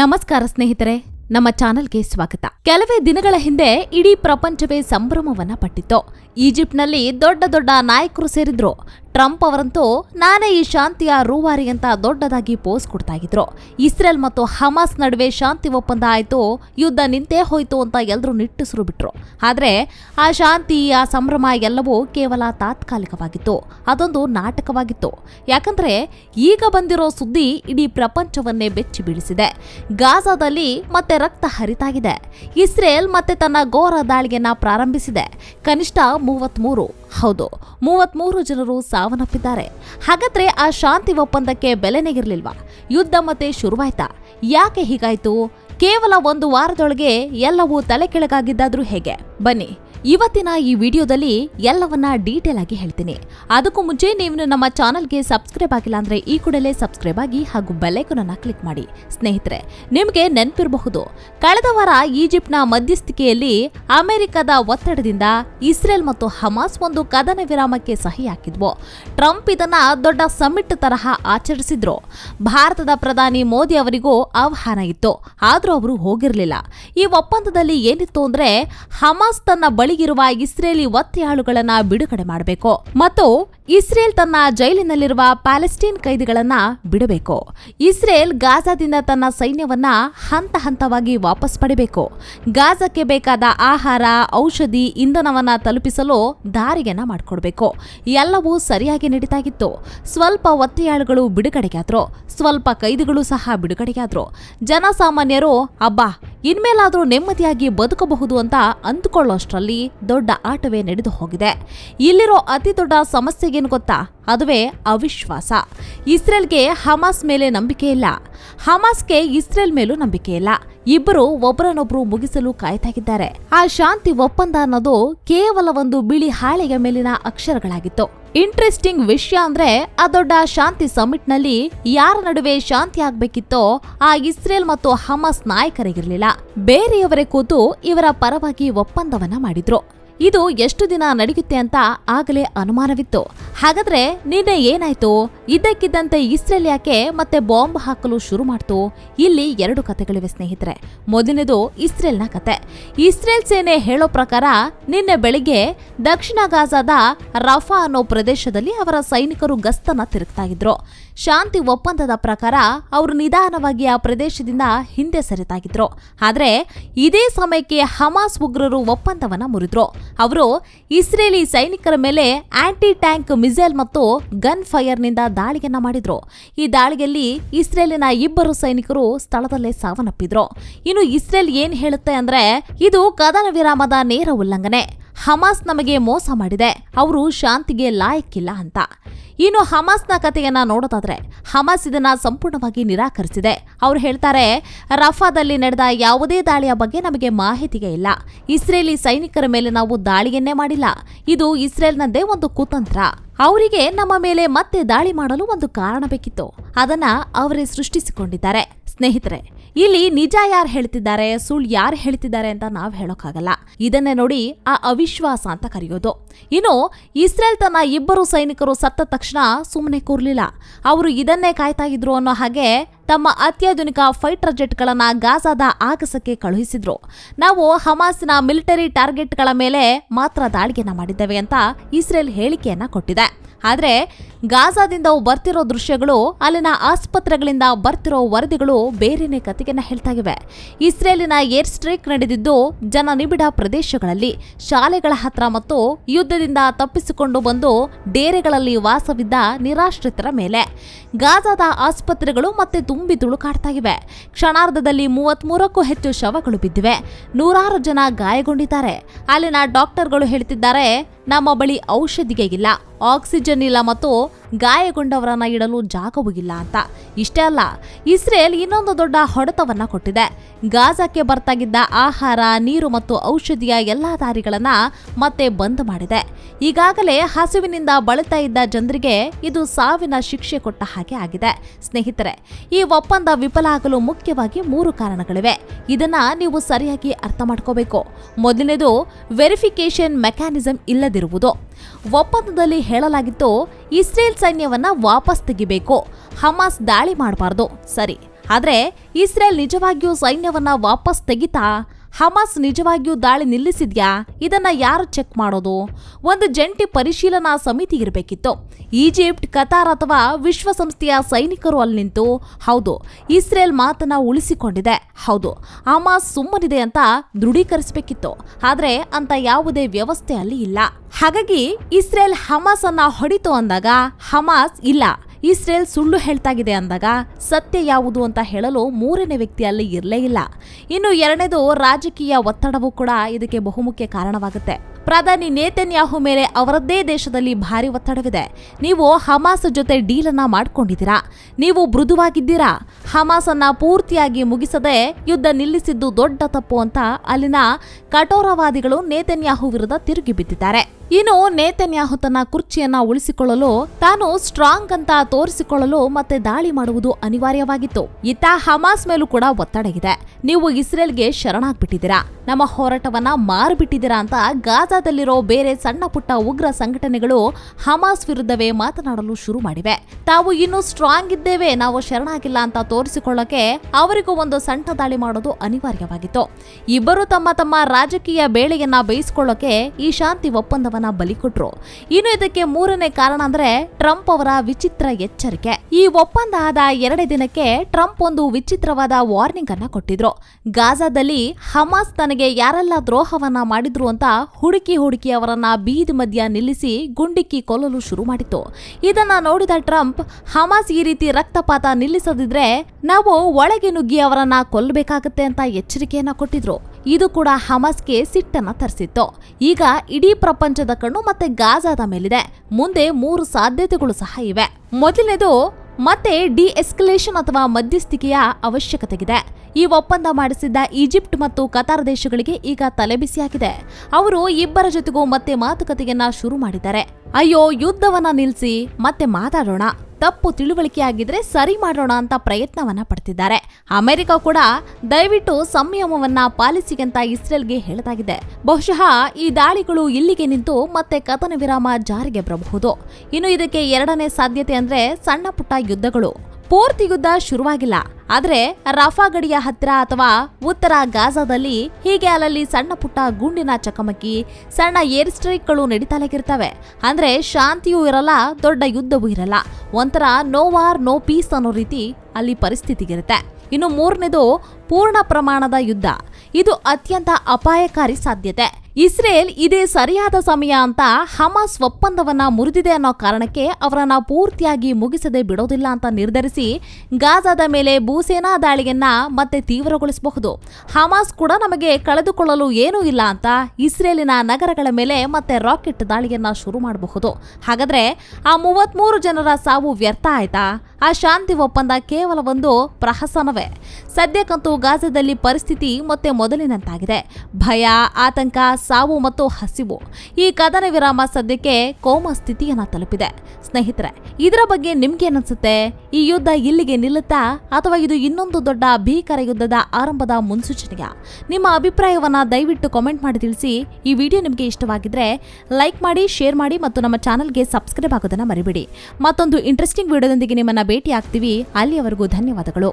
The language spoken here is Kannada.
ನಮಸ್ಕಾರ ಸ್ನೇಹಿತರೆ, ನಮ್ಮ ಚಾನೆಲ್ಗೆ ಸ್ವಾಗತ. ಕೆಲವೇ ದಿನಗಳ ಹಿಂದೆ ಇಡೀ ಪ್ರಪಂಚವೇ ಸಂಭ್ರಮವನ್ನ ಪಟ್ಟಿತ್ತು. ಈಜಿಪ್ಟ್ನಲ್ಲಿ ದೊಡ್ಡ ದೊಡ್ಡ ನಾಯಕರು ಸೇರಿದ್ರು. ಟ್ರಂಪ್ ಅವರಂತೂ ನಾನೇ ಈ ಶಾಂತಿಯ ರೂವಾರಿ ಅಂತ ದೊಡ್ಡದಾಗಿ ಪೋಸ್ ಕೊಡ್ತಾ ಇದ್ರು ಇಸ್ರೇಲ್ ಮತ್ತು ಹಮಾಸ್ ನಡುವೆ ಶಾಂತಿ ಒಪ್ಪಂದ ಆಯಿತು, ಯುದ್ಧ ನಿಂತೇ ಹೋಯಿತು ಅಂತ ಎಲ್ಲರೂ ನಿಟ್ಟುಸಿರು ಬಿಟ್ರು. ಆದರೆ ಆ ಶಾಂತಿ, ಆ ಸಂಭ್ರಮ ಎಲ್ಲವೂ ಕೇವಲ ತಾತ್ಕಾಲಿಕವಾಗಿತ್ತು. ಅದೊಂದು ನಾಟಕವಾಗಿತ್ತು. ಯಾಕಂದ್ರೆ ಈಗ ಬಂದಿರೋ ಸುದ್ದಿ ಇಡೀ ಪ್ರಪಂಚವನ್ನೇ ಬೆಚ್ಚಿ ಬೀಳಿಸಿದೆ. ಗಾಜಾದಲ್ಲಿ ಮತ್ತೆ ರಕ್ತ ಹರಿತಾಗಿದೆ. ಇಸ್ರೇಲ್ ಮತ್ತೆ ತನ್ನ ಘೋರ ದಾಳಿಯನ್ನ ಪ್ರಾರಂಭಿಸಿದೆ. ಕನಿಷ್ಠ ಮೂವತ್ಮೂರು. ಹೌದು, ಮೂವತ್ಮೂರು ಜನರು ಸಾವನ್ನಪ್ಪಿದ್ದಾರೆ. ಹಾಗಾದ್ರೆ ಆ ಶಾಂತಿ ಒಪ್ಪಂದಕ್ಕೆ ಬೆಲೆನೆಗಿರ್ಲಿಲ್ವಾ ಯುದ್ಧ ಮತ್ತೆ ಶುರುವಾಯ್ತಾ? ಯಾಕೆ ಹೀಗಾಯ್ತು? ಕೇವಲ ಒಂದು ವಾರದೊಳಗೆ ಎಲ್ಲವೂ ತಲೆ ಕೆಳಗಾಗಿದ್ದಾದ್ರೂ ಹೇಗೆ? ಬನ್ನಿ. ಇವತ್ತಿನ ಈ ವಿಡಿಯೋದಲ್ಲಿ ಎಲ್ಲವನ್ನ ಡೀಟೇಲ್ ಆಗಿ ಹೇಳ್ತೀನಿ. ಅದಕ್ಕೂ ಮುಂಚೆ ನೀವು ನಮ್ಮ ಚಾನಲ್ಗೆ ಸಬ್ಸ್ಕ್ರೈಬ್ ಆಗಿಲ್ಲ ಅಂದ್ರೆ ಈ ಕೂಡಲೇ ಸಬ್ಸ್ಕ್ರೈಬ್ ಆಗಿ ಹಾಗೂ ಬೆಲ್ಲೈಕನನ್ನ ಕ್ಲಿಕ್ ಮಾಡಿ. ಸ್ನೇಹಿತರೆ, ನಿಮಗೆ ನೆನಪಿರಬಹುದು, ಕಳೆದ ವಾರ ಈಜಿಪ್ಟ್ನ ಮಧ್ಯಸ್ಥಿಕೆಯಲ್ಲಿ ಅಮೆರಿಕದ ಒತ್ತಡದಿಂದ ಇಸ್ರೇಲ್ ಮತ್ತು ಹಮಾಸ್ ಒಂದು ಕದನ ವಿರಾಮಕ್ಕೆ ಸಹಿ ಹಾಕಿದ್ವು. ಟ್ರಂಪ್ ಇದನ್ನ ದೊಡ್ಡ ಸಮಿಟ್ ತರಹ ಆಚರಿಸಿದ್ರು. ಭಾರತದ ಪ್ರಧಾನಿ ಮೋದಿ ಅವರಿಗೂ ಆಹ್ವಾನ ಇತ್ತು, ಆದ್ರೂ ಅವರು ಹೋಗಿರಲಿಲ್ಲ. ಈ ಒಪ್ಪಂದದಲ್ಲಿ ಏನಿತ್ತು ಅಂದ್ರೆ ಹಮಾಸ್ ತನ್ನ ಬಳಿಗಿರುವ ಇಸ್ರೇಲಿ ಒತ್ತೆಯಾಳುಗಳನ್ನ ಬಿಡುಗಡೆ ಮಾಡಬೇಕು ಮತ್ತು ಇಸ್ರೇಲ್ ತನ್ನ ಜೈಲಿನಲ್ಲಿರುವ ಪ್ಯಾಲೆಸ್ಟೀನ್ ಕೈದಿಗಳನ್ನ ಬಿಡಬೇಕು. ಇಸ್ರೇಲ್ ಗಾಜಾದಿಂದ ತನ್ನ ಸೈನ್ಯವನ್ನ ಹಂತ ಹಂತವಾಗಿ ವಾಪಸ್ ಪಡಿಬೇಕು. ಗಾಜಕ್ಕೆ ಬೇಕಾದ ಆಹಾರ, ಔಷಧಿ, ಇಂಧನವನ್ನ ತಲುಪಿಸಲು ದಾರಿಯನ್ನ ಮಾಡಿಕೊಡ್ಬೇಕು. ಎಲ್ಲವೂ ಸರಿಯಾಗಿ ನಡೀತಾಗಿತ್ತು. ಸ್ವಲ್ಪ ಒತ್ತೆಯಾಳುಗಳು ಬಿಡುಗಡೆಗಾದ್ರು, ಸ್ವಲ್ಪ ಕೈದಿಗಳು ಸಹ ಬಿಡುಗಡೆಗಾದ್ರು. ಜನಸಾಮಾನ್ಯರು, ಅಬ್ಬಾ ಇನ್ಮೇಲಾದ್ರೂ ನೆಮ್ಮದಿಯಾಗಿ ಬದುಕಬಹುದು ಅಂತ ಅಂದುಕೊಳ್ಳೋಷ್ಟರಲ್ಲಿ ದೊಡ್ಡ ಆಟವೇ ನಡೆದು ಹೋಗಿದೆ. ಇಲ್ಲಿರೋ ಅತಿ ದೊಡ್ಡ ಸಮಸ್ಯೆಗೇನು ಗೊತ್ತಾ? ಅದುವೇ ಅವಿಶ್ವಾಸ. ಇಸ್ರೇಲ್ಗೆ ಹಮಾಸ್ ಮೇಲೆ ನಂಬಿಕೆ ಇಲ್ಲ. ಹಮಾಸ್ಗೆ ಇಸ್ರೇಲ್ ಮೇಲೂ ನಂಬಿಕೆ ಇಲ್ಲ. ಇಬ್ಬರು ಒಬ್ಬರನ್ನೊಬ್ರು ಮುಗಿಸಲು ಕಾಯ್ತಾಗಿದ್ದಾರೆ. ಆ ಶಾಂತಿ ಒಪ್ಪಂದ ಅನ್ನೋದು ಕೇವಲ ಒಂದು ಬಿಳಿ ಹಾಳೆಯ ಮೇಲಿನ ಅಕ್ಷರಗಳಾಗಿತ್ತು. ಇಂಟ್ರೆಸ್ಟಿಂಗ್ ವಿಷಯ ಅಂದ್ರೆ ಆ ದೊಡ್ಡ ಶಾಂತಿ ಸಮಿಟ್ನಲ್ಲಿ ಯಾರ ನಡುವೆ ಶಾಂತಿ ಆಗ್ಬೇಕಿತ್ತೋ ಆ ಇಸ್ರೇಲ್ ಮತ್ತು ಹಮಾಸ್ ನಾಯಕರಿಗಿರ್ಲಿಲ್ಲ. ಬೇರೆಯವರೇ ಕೂತು ಇವರ ಪರವಾಗಿ ಒಪ್ಪಂದವನ್ನ ಮಾಡಿದ್ರು. ಇದು ಎಷ್ಟು ದಿನ ನಡೆಯುತ್ತೆ ಅಂತ ಆಗಲೇ ಅನುಮಾನವಿತ್ತು. ಹಾಗಾದ್ರೆ ನಿನ್ನೆ ಏನಾಯ್ತು? ಇದ್ದಕ್ಕಿದ್ದಂತೆ ಇಸ್ರೇಲ್ ಯಾಕೆ ಮತ್ತೆ ಬಾಂಬ್ ಹಾಕಲು ಶುರು ಮಾಡ್ತು? ಇಲ್ಲಿ ಎರಡು ಕತೆಗಳಿವೆ ಸ್ನೇಹಿತರೆ. ಮೊದಲನೇದು ಇಸ್ರೇಲ್ನ ಕತೆ. ಇಸ್ರೇಲ್ ಸೇನೆ ಹೇಳೋ ಪ್ರಕಾರ ನಿನ್ನೆ ಬೆಳಿಗ್ಗೆ ದಕ್ಷಿಣ ಗಾಜಾದ ರಫಾ ಅನ್ನೋ ಪ್ರದೇಶದಲ್ಲಿ ಅವರ ಸೈನಿಕರು ಗಸ್ತನ ತಿರುಗ್ತಾ ಇದ್ರು. ಶಾಂತಿ ಒಪ್ಪಂದದ ಪ್ರಕಾರ ಅವರು ನಿಧಾನವಾಗಿ ಆ ಪ್ರದೇಶದಿಂದ ಹಿಂದೆ ಸರಿತಾಗಿದ್ರು. ಆದರೆ ಇದೇ ಸಮಯಕ್ಕೆ ಹಮಾಸ್ ಉಗ್ರರು ಒಪ್ಪಂದವನ್ನ ಮುರಿದ್ರು. ಅವರು ಇಸ್ರೇಲಿ ಸೈನಿಕರ ಮೇಲೆ ಆಂಟಿ ಟ್ಯಾಂಕ್ ಮಿಸೈಲ್ ಮತ್ತು ಗನ್ ಫೈರ್ನಿಂದ ದಾಳಿಯನ್ನ ಮಾಡಿದ್ರು. ಈ ದಾಳಿಯಲ್ಲಿ ಇಸ್ರೇಲಿನ ಇಬ್ಬರು ಸೈನಿಕರು ಸ್ಥಳದಲ್ಲೇ ಸಾವನ್ನಪ್ಪಿದ್ರು. ಇನ್ನು ಇಸ್ರೇಲ್ ಏನ್ ಹೇಳುತ್ತೆ ಅಂದ್ರೆ, ಇದು ಕದನ ವಿರಾಮದ ನೇರ ಉಲ್ಲಂಘನೆ. ಹಮಾಸ್ ನಮಗೆ ಮೋಸ ಮಾಡಿದೆ. ಅವರು ಶಾಂತಿಗೆ ಲಾಯಕ್ಕಿಲ್ಲ ಅಂತ. ಇನ್ನು ಹಮಾಸ್ನ ಕಥೆಯನ್ನ ನೋಡೋದಾದ್ರೆ ಹಮಾಸ್ ಇದನ್ನ ಸಂಪೂರ್ಣವಾಗಿ ನಿರಾಕರಿಸಿದೆ. ಅವರು ಹೇಳ್ತಾರೆ, ರಫಾದಲ್ಲಿ ನಡೆದ ಯಾವುದೇ ದಾಳಿಯ ಬಗ್ಗೆ ನಮಗೆ ಮಾಹಿತಿಗೆ ಇಲ್ಲ. ಇಸ್ರೇಲಿ ಸೈನಿಕರ ಮೇಲೆ ನಾವು ದಾಳಿಯನ್ನೇ ಮಾಡಿಲ್ಲ. ಇದು ಇಸ್ರೇಲ್ನದ್ದೇ ಒಂದು ಕುತಂತ್ರ. ಅವರಿಗೆ ನಮ್ಮ ಮೇಲೆ ಮತ್ತೆ ದಾಳಿ ಮಾಡಲು ಒಂದು ಕಾರಣ ಬೇಕಿತ್ತು. ಅದನ್ನ ಅವರೇ ಸೃಷ್ಟಿಸಿಕೊಂಡಿದ್ದಾರೆ. ಸ್ನೇಹಿತರೆ, ಇಲ್ಲಿ ನಿಜ ಯಾರು ಹೇಳ್ತಿದ್ದಾರೆ, ಸುಳ್ಳು ಯಾರು ಹೇಳ್ತಿದ್ದಾರೆ ಅಂತ ನಾವು ಹೇಳೋಕ್ಕಾಗಲ್ಲ ಇದನ್ನೇ ನೋಡಿ ಆ ಅವಿಶ್ವಾಸ ಅಂತ ಕರೆಯೋದು. ಇನ್ನು ಇಸ್ರೇಲ್ ತನ್ನ ಇಬ್ಬರು ಸೈನಿಕರು ಸತ್ತ ತಕ್ಷಣ ಸುಮ್ಮನೆ ಕೂರ್ಲಿಲ್ಲ. ಅವರು ಇದನ್ನೇ ಕಾಯ್ತಾ ಇದ್ರು ಅನ್ನೋ ಹಾಗೆ ತಮ್ಮ ಅತ್ಯಾಧುನಿಕ ಫೈಟರ್ ಜೆಟ್ಗಳನ್ನ ಗಾಜಾದ ಆಗಸಕ್ಕೆ ಕಳುಹಿಸಿದ್ರು. ನಾವು ಹಮಾಸ್ನ ಮಿಲಿಟರಿ ಟಾರ್ಗೆಟ್ಗಳ ಮೇಲೆ ಮಾತ್ರ ದಾಳಿಯನ್ನ ಮಾಡಿದ್ದೇವೆ ಅಂತ ಇಸ್ರೇಲ್ ಹೇಳಿಕೆಯನ್ನ ಕೊಟ್ಟಿದೆ. ಆದ್ರೆ ಗಾಜಾದಿಂದ ಬರ್ತಿರೋ ದೃಶ್ಯಗಳು, ಅಲ್ಲಿನ ಆಸ್ಪತ್ರೆಗಳಿಂದ ಬರ್ತಿರೋ ವರದಿಗಳು ಬೇರೆನೆ ಕತೆಗೆನ ಹೇಳ್ತಾ ಇವೆ ಇಸ್ರೇಲಿನ ಏರ್ ಸ್ಟ್ರೈಕ್ ನಡೆದಿದ್ದು ಜನ ನಿಬಿಡ ಪ್ರದೇಶಗಳಲ್ಲಿ, ಶಾಲೆಗಳ ಹತ್ರ ಮತ್ತು ಯುದ್ಧದಿಂದ ತಪ್ಪಿಸಿಕೊಂಡು ಬಂದು ಡೇರೆಗಳಲ್ಲಿ ವಾಸವಿದ್ದ ನಿರಾಶ್ರಿತರ ಮೇಲೆ. ಗಾಜಾದ ಆಸ್ಪತ್ರೆಗಳು ಮತ್ತೆ ತುಂಬಿ ತುಳುಕಾಡ್ತಾ ಇವೆ ಕ್ಷಣಾರ್ಧದಲ್ಲಿ ಮೂವತ್ಮೂರಕ್ಕೂ ಹೆಚ್ಚು ಶವಗಳು ಬಿದ್ದಿವೆ. ನೂರಾರು ಜನ ಗಾಯಗೊಂಡಿದ್ದಾರೆ. ಅಲ್ಲಿನ ಡಾಕ್ಟರ್ಗಳು ಹೇಳ್ತಿದ್ದಾರೆ, ನಮ್ಮ ಬಳಿ ಔಷಧಿಗೆ ಇಲ್ಲ, ಆಕ್ಸಿಜನ್ ಇಲ್ಲ ಮತ್ತು ಗಾಯಗೊಂಡವರನ್ನ ಇಡಲು ಜಾಗವೂ ಇಲ್ಲ ಅಂತ. ಇಷ್ಟೇ ಅಲ್ಲ, ಇಸ್ರೇಲ್ ಇನ್ನೊಂದು ದೊಡ್ಡ ಹೊಡೆತವನ್ನ ಕೊಟ್ಟಿದೆ. ಗಾಜಾಕ್ಕೆ ಬರ್ತಾಗಿದ್ದ ಆಹಾರ, ನೀರು ಮತ್ತು ಔಷಧಿಯ ಎಲ್ಲಾ ದಾರಿಗಳನ್ನ ಮತ್ತೆ ಬಂದ್ ಮಾಡಿದೆ. ಈಗಾಗಲೇ ಹಸಿವಿನಿಂದ ಬಳಲ್ತಾ ಇದ್ದ ಜನರಿಗೆ ಇದು ಸಾವಿನ ಶಿಕ್ಷೆ ಕೊಟ್ಟ ಹಾಗೆ ಆಗಿದೆ. ಸ್ನೇಹಿತರೆ, ಈ ಒಪ್ಪಂದ ವಿಫಲ ಆಗಲು ಮುಖ್ಯವಾಗಿ ಮೂರು ಕಾರಣಗಳಿವೆ. ಇದನ್ನ ನೀವು ಸರಿಯಾಗಿ ಅರ್ಥ ಮಾಡ್ಕೋಬೇಕು. ಮೊದಲನೇದು ವೆರಿಫಿಕೇಶನ್ ಮೆಕ್ಯಾನಿಸಮ್ ಇಲ್ಲದಿರುವುದು. ಒಪ್ಪಂದದಲ್ಲಿ ಹೇಳಲಾಗಿತ್ತು, ಇಸ್ರೇಲ್ ಸೈನ್ಯವನ್ನ ವಾಪಸ್ ತೆಗಿಬೇಕು, ಹಮಾಸ್ ದಾಳಿ ಮಾಡಬಾರ್ದು. ಸರಿ, ಆದರೆ ಇಸ್ರೇಲ್ ನಿಜವಾಗಿಯೂ ಸೈನ್ಯವನ್ನ ವಾಪಸ್ ತೆಗಿತಾ ಹಮಾಸ್ ನಿಜವಾಗಿಯೂ ದಾಳಿ ನಿಲ್ಲಿಸಿದ್ಯಾ? ಇದನ್ನ ಯಾರು ಚೆಕ್ ಮಾಡೋದು? ಒಂದು ಜಂಟಿ ಪರಿಶೀಲನಾ ಸಮಿತಿ ಇರಬೇಕಿತ್ತು. ಈಜಿಪ್ಟ್, ಕತಾರ್ ಅಥವಾ ವಿಶ್ವಸಂಸ್ಥೆಯ ಸೈನಿಕರು ಅಲ್ಲಿ ನಿಂತು, ಹೌದು, ಇಸ್ರೇಲ್ ಮಾತನ್ನ ಉಳಿಸಿಕೊಂಡಿದೆ. ಹೌದು, ಹಮಾಸ್ ಸುಮ್ಮನಿದೆ ಅಂತ ದೃಢೀಕರಿಸಬೇಕಿತ್ತು. ಆದ್ರೆ ಅಂತ ಯಾವುದೇ ವ್ಯವಸ್ಥೆ ಅಲ್ಲಿ ಇಲ್ಲ. ಹಾಗಾಗಿ ಇಸ್ರೇಲ್ ಹಮಾಸ್ ಅನ್ನ ಹೊಡಿತು ಅಂದಾಗ ಹಮಾಸ್ ಇಲ್ಲ. ಇಸ್ರೇಲ್ ಸುಳ್ಳು ಹೇಳ್ತಾಗಿದೆ ಅಂದಾಗ ಸತ್ಯ ಯಾವುದು ಅಂತ ಹೇಳಲು ಮೂರನೇ ವ್ಯಕ್ತಿ ಅಲ್ಲಿ ಇರಲೇ ಇಲ್ಲ. ಇನ್ನು ಎರಡನೇದು ರಾಜಕೀಯ ಒತ್ತಡವೂ ಕೂಡ ಇದಕ್ಕೆ ಬಹುಮುಖ್ಯ ಕಾರಣವಾಗುತ್ತೆ. ಪ್ರಧಾನಿ ನೇತನ್ಯಾಹು ಮೇಲೆ ಅವರದ್ದೇ ದೇಶದಲ್ಲಿ ಭಾರಿ ಒತ್ತಡವಿದೆ. ನೀವು ಹಮಾಸ್ ಜೊತೆ ಡೀಲನ್ನ ಮಾಡ್ಕೊಂಡಿದ್ದೀರಾ? ನೀವು ಮೃದುವಾಗಿದ್ದೀರಾ? ಹಮಾಸನ್ನ ಪೂರ್ತಿಯಾಗಿ ಮುಗಿಸದೆ ಯುದ್ಧ ನಿಲ್ಲಿಸಿದ್ದು ದೊಡ್ಡ ತಪ್ಪು ಅಂತ ಅಲ್ಲಿನ ಕಠೋರವಾದಿಗಳು ನೇತನ್ಯಾಹು ವಿರುದ್ಧ ತಿರುಗಿ ಬಿದ್ದಿದ್ದಾರೆ. ಇನ್ನು ನೇತನ್ಯಾಹು ತನ್ನ ಕುರ್ಚಿಯನ್ನ ಉಳಿಸಿಕೊಳ್ಳಲು, ತಾನು ಸ್ಟ್ರಾಂಗ್ ಅಂತ ತೋರಿಸಿಕೊಳ್ಳಲು ಮತ್ತೆ ದಾಳಿ ಮಾಡುವುದು ಅನಿವಾರ್ಯವಾಗಿತ್ತು. ಇತ್ತ ಹಮಾಸ್ ಮೇಲೂ ಕೂಡ ಒತ್ತಡ ಇದೆ. ನೀವು ಇಸ್ರೇಲ್ಗೆ ಶರಣಾಗ್ಬಿಟ್ಟಿದ್ದೀರಾ? ನಮ್ಮ ಹೋರಾಟವನ್ನ ಮಾರುಬಿಟ್ಟಿದ್ದೀರಾ ಅಂತ ಗಾಜಾದಲ್ಲಿರೋ ಬೇರೆ ಸಣ್ಣ ಪುಟ್ಟ ಉಗ್ರ ಸಂಘಟನೆಗಳು ಹಮಾಸ್ ವಿರುದ್ಧವೇ ಮಾತನಾಡಲು ಶುರು ಮಾಡಿವೆ. ತಾವು ಇನ್ನೂ ಸ್ಟ್ರಾಂಗ್ ಇದ್ದೇವೆ, ನಾವು ಶರಣಾಗಿಲ್ಲ ಅಂತ ತೋರಿಸಿಕೊಳ್ಳಕ್ಕೆ ಅವರಿಗೂ ಒಂದು ಸಣ್ಣ ದಾಳಿ ಮಾಡೋದು ಅನಿವಾರ್ಯವಾಗಿತ್ತು. ಇಬ್ಬರು ತಮ್ಮ ತಮ್ಮ ರಾಜಕೀಯ ಬೇಳೆಯನ್ನ ಬೇಯಿಸಿಕೊಳ್ಳೋಕೆ ಈ ಶಾಂತಿ ಒಪ್ಪಂದವನ್ನ ಬಲಿ ಕೊಟ್ರು. ಇನ್ನು ಇದಕ್ಕೆ ಮೂರನೇ ಕಾರಣ ಅಂದ್ರೆ ಟ್ರಂಪ್ ಅವರ ವಿಚಿತ್ರ ಎಚ್ಚರಿಕೆ. ಈ ಒಪ್ಪಂದ ಆದ ಎರಡೇ ದಿನಕ್ಕೆ ಟ್ರಂಪ್ ಒಂದು ವಿಚಿತ್ರವಾದ ವಾರ್ನಿಂಗ್ ಅನ್ನ ಕೊಟ್ಟಿದ್ರು. ಗಾಜಾದಲ್ಲಿ ಹಮಾಸ್ ತನಗೆ ಯಾರೆಲ್ಲ ದ್ರೋಹವನ್ನ ಮಾಡಿದ್ರು ಅಂತ ಹುಡುಕಿ ಹುಡುಕಿ ಅವರನ್ನ ಬೀದಿ ಮಧ್ಯ ನಿಲ್ಲಿಸಿ ಗುಂಡಿಕ್ಕಿ ಕೊಲ್ಲಲು ಶುರು ಮಾಡಿತು ಇದನ್ನ ನೋಡಿದ ಟ್ರಂಪ್, ಹಮಾಸ್ ಈ ರೀತಿ ರಕ್ತಪಾತ ನಿಲ್ಲಿಸದಿದ್ರೆ ನಾವು ಒಳಗೆ ನುಗ್ಗಿ ಅವರನ್ನ ಕೊಲ್ಲಬೇಕಾಗತ್ತೆ ಅಂತ ಎಚ್ಚರಿಕೆಯನ್ನ ಕೊಟ್ಟಿದ್ರು. ಇದು ಕೂಡ ಹಮಾಸ್ಗೆ ಸಿಟ್ಟನ್ನ ತರಿಸಿತ್ತು. ಈಗ ಇಡೀ ಪ್ರಪಂಚದ ಕಣ್ಣು ಮತ್ತೆ ಗಾಜಾದ ಮೇಲಿದೆ. ಮುಂದೆ ಮೂರು ಸಾಧ್ಯತೆಗಳು ಸಹ ಇವೆ. ಮೊದಲನೇದು ಮತ್ತೆ ಡಿ ಎಸ್ಕಲೇಷನ್ ಅಥವಾ ಮಧ್ಯಸ್ಥಿಕೆಯ ಅವಶ್ಯಕತೆಗಿದೆ. ಈ ಒಪ್ಪಂದ ಮಾಡಿಸಿದ್ದ ಈಜಿಪ್ಟ್ ಮತ್ತು ಕತಾರ್ ದೇಶಗಳಿಗೆ ಈಗ ತಲೆಬಿಸಿಯಾಗಿದೆ. ಅವರು ಇಬ್ಬರ ಜೊತೆಗೂ ಮತ್ತೆ ಮಾತುಕತೆಯನ್ನ ಶುರು ಮಾಡಿದ್ದಾರೆ. ಅಯ್ಯೋ, ಯುದ್ಧವನ್ನ ನಿಲ್ಲಿಸಿ ಮತ್ತೆ ಮಾತಾಡೋಣ. ತಪ್ಪು ತಿಳುವಳಿಕೆ ಆಗಿದ್ರೆ ಸರಿ ಮಾಡೋಣ ಅಂತ ಪ್ರಯತ್ನವನ್ನ ಪಡ್ತಿದ್ದಾರೆ. ಅಮೆರಿಕ ಕೂಡ ದಯವಿಟ್ಟು ಸಂಯಮವನ್ನ ಪಾಲಿಸಿ ಅಂತ ಇಸ್ರೇಲ್ಗೆ ಹೇಳದಾಗಿದೆ ಬಹುಶಃ ಈ ದಾಳಿಗಳು ಇಲ್ಲಿಗೆ ನಿಂತು ಮತ್ತೆ ಕಥನ ವಿರಾಮ ಜಾರಿಗೆ ಬರಬಹುದು. ಇನ್ನು ಇದಕ್ಕೆ ಎರಡನೇ ಸಾಧ್ಯತೆ ಅಂದ್ರೆ ಸಣ್ಣ ಪುಟ್ಟ ಯುದ್ಧಗಳು. ಪೂರ್ತಿ ಯುದ್ಧ ಶುರುವಾಗಿಲ್ಲ. ಆದ್ರೆ ರಫಾ ಗಡಿಯ ಹತ್ತಿರ ಅಥವಾ ಉತ್ತರ ಗಾಜಾದಲ್ಲಿ ಹೀಗೆ ಅಲ್ಲಲ್ಲಿ ಸಣ್ಣ ಪುಟ್ಟ ಗುಂಡಿನ ಚಕಮಕಿ, ಸಣ್ಣ ಏರ್ ಸ್ಟ್ರೈಕ್ಗಳು ನಡೀತಲಾಗಿರ್ತವೆ. ಅಂದ್ರೆ ಶಾಂತಿಯೂ ಇರಲ್ಲ, ದೊಡ್ಡ ಯುದ್ಧವೂ ಇರಲ್ಲ. ಒಂಥರ ನೋ ವಾರ್, ನೋ ಪೀಸ್ ಅನ್ನೋ ರೀತಿ ಅಲ್ಲಿ ಪರಿಸ್ಥಿತಿಗಿರುತ್ತೆ. ಇನ್ನು ಮೂರನೇದು ಪೂರ್ಣ ಪ್ರಮಾಣದ ಯುದ್ಧ. ಇದು ಅತ್ಯಂತ ಅಪಾಯಕಾರಿ ಸಾಧ್ಯತೆ. ಇಸ್ರೇಲ್ ಇದೇ ಸರಿಯಾದ ಸಮಯ ಅಂತ ಹಮಾಸ್ ಒಪ್ಪಂದವನ್ನ ಮುರಿದಿದೆ ಅನ್ನೋ ಕಾರಣಕ್ಕೆ ಅವರನ್ನ ಪೂರ್ತಿಯಾಗಿ ಮುಗಿಸದೆ ಬಿಡೋದಿಲ್ಲ ಅಂತ ನಿರ್ಧರಿಸಿ ಗಾಜಾದ ಮೇಲೆ ಭೂಸೇನಾ ದಾಳಿಯನ್ನ ಮತ್ತೆ ತೀವ್ರಗೊಳಿಸಬಹುದು. ಹಮಾಸ್ ಕೂಡ ನಮಗೆ ಕಳೆದುಕೊಳ್ಳಲು ಏನೂ ಇಲ್ಲ ಅಂತ ಇಸ್ರೇಲಿನ ನಗರಗಳ ಮೇಲೆ ಮತ್ತೆ ರಾಕೆಟ್ ದಾಳಿಯನ್ನ ಶುರು ಮಾಡಬಹುದು. ಹಾಗಾದ್ರೆ ಆ ಮೂವತ್ಮೂರು ಜನರ ಸಾವು ವ್ಯರ್ಥ ಆಯ್ತಾ? ಆ ಶಾಂತಿ ಒಪ್ಪಂದ ಕೇವಲ ಒಂದು ಪ್ರಹಸನವೇ. ಸದ್ಯಕ್ಕಂತೂ ಗಾಜಾದಲ್ಲಿ ಪರಿಸ್ಥಿತಿ ಮತ್ತೆ ಮೊದಲಿನಂತಾಗಿದೆ. ಭಯ, ಆತಂಕ, ಸಾವು ಮತ್ತು ಹಸಿವು. ಈ ಕದನ ವಿರಾಮ ಸದ್ಯಕ್ಕೆ ಕೋಮ ಸ್ಥಿತಿಯನ್ನ ತಲುಪಿದೆ. ಸ್ನೇಹಿತರೆ, ಇದರ ಬಗ್ಗೆ ನಿಮ್ಗೇನನ್ಸುತ್ತೆ ಈ ಯುದ್ಧ ಇಲ್ಲಿಗೆ ನಿಲ್ಲುತ್ತಾ ಅಥವಾ ಇದು ಇನ್ನೊಂದು ದೊಡ್ಡ ಭೀಕರ ಯುದ್ಧದ ಆರಂಭದ ಮುನ್ಸೂಚನೆಯ? ನಿಮ್ಮ ಅಭಿಪ್ರಾಯವನ್ನ ದಯವಿಟ್ಟು ಕಾಮೆಂಟ್ ಮಾಡಿ ತಿಳಿಸಿ. ಈ ವಿಡಿಯೋ ನಿಮಗೆ ಇಷ್ಟವಾಗಿದ್ರೆ ಲೈಕ್ ಮಾಡಿ, ಶೇರ್ ಮಾಡಿ ಮತ್ತು ನಮ್ಮ ಚಾನಲ್ಗೆ ಸಬ್ಸ್ಕ್ರೈಬ್ ಆಗೋದನ್ನ ಮರಿಬೇಡಿ. ಮತ್ತೊಂದು ಇಂಟ್ರೆಸ್ಟಿಂಗ್ ವಿಡಿಯೋದೊಂದಿಗೆ ನಿಮ್ಮನ್ನ ಭೇಟಿ ಆಗ್ತೀವಿ ಅಲ್ಲಿಯವರೆಗೂ ಧನ್ಯವಾದಗಳು.